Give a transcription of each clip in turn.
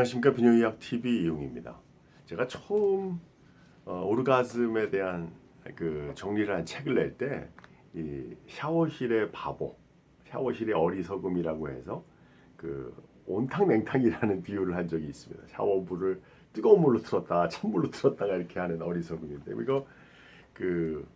안녕하십니까 비뇨의학 TV 이용입니다. 제가 처음 어, 오르가즘에 대한 그 정리를 한 책을 낼 때 이 샤워실의 바보, 샤워실의 어리석음이라고 해서 그 온탕 냉탕이라는 비유를 한 적이 있습니다. 샤워물을 뜨거운 물로 틀었다, 찬물로 틀었다가 이렇게 하는 어리석음인데 이거 그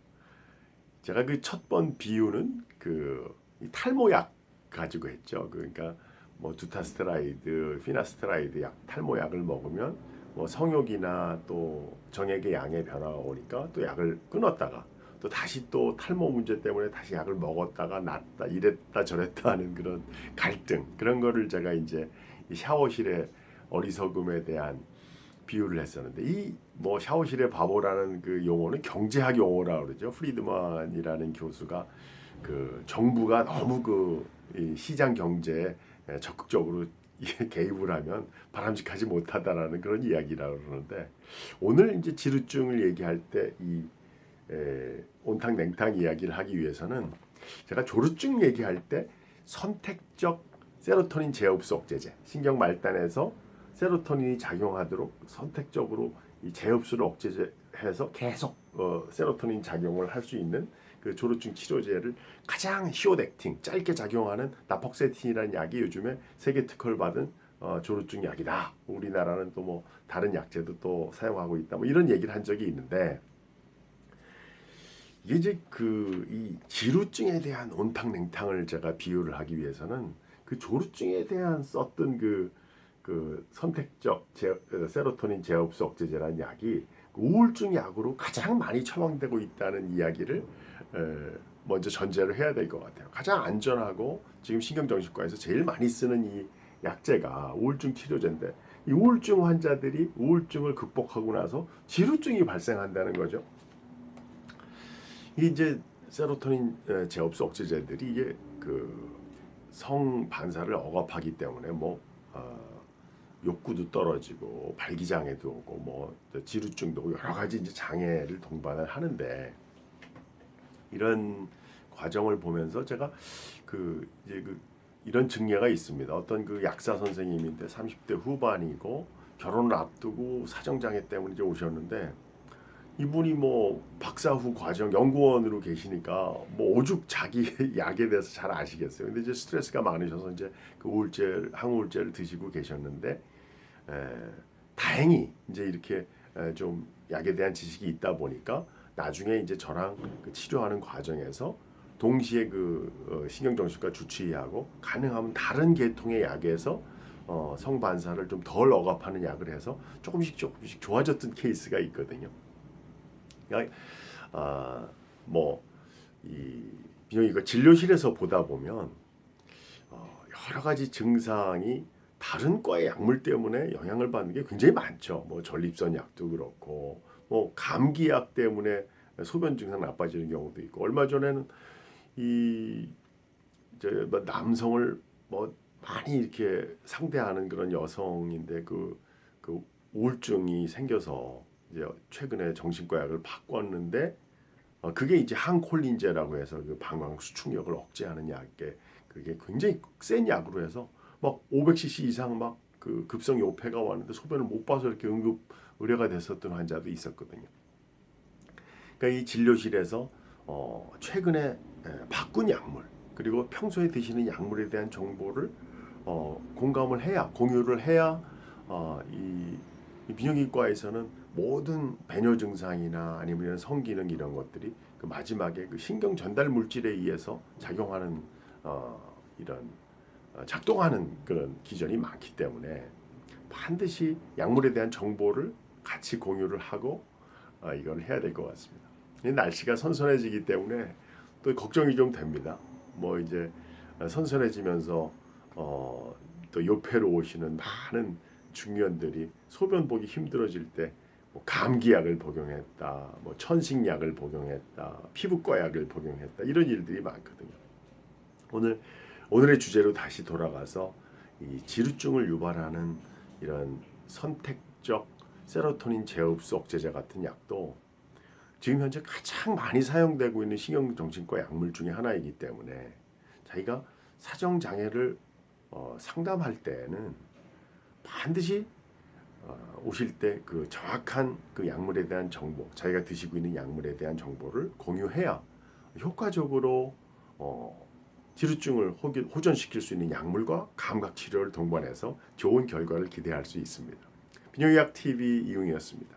제가 그 첫 번 비유는 그이 탈모약 가지고 했죠. 그러니까 뭐 두타스테라이드, 피나스테라이드 약 탈모약을 먹으면 뭐 성욕이나 또 정액의 양의 변화가 오니까 또 약을 끊었다가 또 다시 또 탈모 문제 때문에 다시 약을 먹었다가 낫다 이랬다 저랬다 하는 그런 갈등. 그런 거를 제가 이제 이 샤워실의 어리석음에 대한 비유를 했었는데 이 뭐 샤워실의 바보라는 그 용어는 경제학 용어라 그러죠. 프리드만이라는 교수가 그 정부가 너무 그이 시장 경제에 적극적으로 이게 개입을 하면 바람직하지 못하다라는 그런 이야기라고 그러는데 오늘 이제 지루증을 얘기할 때 이 온탕 냉탕 이야기를 하기 위해서는 제가 조루증 얘기할 때 선택적 세로토닌 제흡수 억제제 신경 말단에서 세로토닌이 작용하도록 선택적으로 이 제흡수를 억제해서 계속 어, 세로토닌 작용을 할 수 있는 그 조루증 치료제를 가장 히오덱틴 짧게 작용하는 나폭세틴이라는 약이 요즘에 세계 특허를 받은 어, 조루증 약이다. 우리나라는 또 뭐 다른 약제도 또 사용하고 있다. 뭐 이런 얘기를 한 적이 있는데 이게 이제 그 이 지루증에 대한 온탕 냉탕을 제가 비유를 하기 위해서는 그 조루증에 대한 썼던 그, 그 선택적 제, 어, 세로토닌 제흡수 억제제라는 약이 그 우울증 약으로 가장 많이 처방되고 있다는 이야기를 에, 먼저 전제를 해야 될 것 같아요. 가장 안전하고 지금 신경정신과에서 제일 많이 쓰는 이 약제가 우울증 치료제인데 이 우울증 환자들이 우울증을 극복하고 나서 지루증이 발생한다는 거죠. 이 이제 세로토닌 에, 제흡수 억제제들이 이게 그 성 반사를 억압하기 때문에 뭐 어, 욕구도 떨어지고 발기장애도 오고 뭐 지루증도 오고 여러 가지 이제 장애를 동반을 하는데 이런 과정을 보면서 제가 그 이제 그 이런 증례가 있습니다. 어떤 그 약사 선생님인데 30대 후반이고 결혼을 앞두고 사정장애 때문에 이제 오셨는데 이분이 뭐 박사 후 과정 연구원으로 계시니까 뭐 오죽 자기 약에 대해서 잘 아시겠어요. 근데 이제 스트레스가 많으셔서 이제 그 우울제 항우울제를 드시고 계셨는데 에, 다행히 이제 이렇게 에, 좀 약에 대한 지식이 있다 보니까 나중에 이제 저랑 그 치료하는 과정에서 동시에 그 어, 신경정신과 주치의하고 가능하면 다른 계통의 약에서 어, 성반사를 좀 덜 억압하는 약을 해서 조금씩 조금씩 좋아졌던 케이스가 있거든요. 그러니까 아, 뭐이 비뇨 이거 진료실에서 보다 보면 어, 여러 가지 증상이 다른 과의 약물 때문에 영향을 받는 게 굉장히 많죠. 뭐 전립선 약도 그렇고 뭐 감기약 때문에 소변 증상 나빠지는 경우도 있고 얼마 전에는 이 이제 뭐 남성을 뭐 많이 이렇게 상대하는 그런 여성인데 그, 그 우울증이 생겨서 이제 최근에 정신과 약을 바꿨는데 어, 그게 이제 항콜린제라고 해서 그 방광 수축력을 억제하는 약에 그게 굉장히 센 약으로 해서 막 500cc 이상 막 그 급성 요폐가 왔는데 소변을 못 봐서 이렇게 응급 의뢰가 됐었던 환자도 있었거든요. 그러니까 이 진료실에서 어, 최근에 에, 바꾼 약물 그리고 평소에 드시는 약물에 대한 정보를 어, 공감을 해야 공유를 해야 어, 이, 이 비뇨기과에서는 모든 배뇨 증상이나 아니면 성기능 이런 것들이 그 마지막에 그 신경 전달 물질에 의해서 작용하는 어, 이런 어, 작동하는 그런 기전이 많기 때문에 반드시 약물에 대한 정보를 같이 공유를 하고 어, 이걸 해야 될 것 같습니다. 이 날씨가 선선해지기 때문에 또 걱정이 좀 됩니다. 뭐 이제 선선해지면서 어, 또 요패로 오시는 많은 중년들이 소변 보기 힘들어질 때 뭐 감기약을 복용했다, 뭐 천식약을 복용했다, 피부과 약을 복용했다 이런 일들이 많거든요. 오늘 오늘의 주제로 다시 돌아가서 이 지루증을 유발하는 이런 선택적 세로토닌 제흡수 억제제 같은 약도 지금 현재 가장 많이 사용되고 있는 신경정신과 약물 중에 하나이기 때문에 자기가 사정 장애를 어, 상담할 때에는 반드시 어, 오실 때 그 정확한 그 약물에 대한 정보, 자기가 드시고 있는 약물에 대한 정보를 공유해야 효과적으로 어, 지루증을 호기- 호전시킬 수 있는 약물과 감각 치료를 동반해서 좋은 결과를 기대할 수 있습니다. 비뇨기약 TV 이용이었습니다.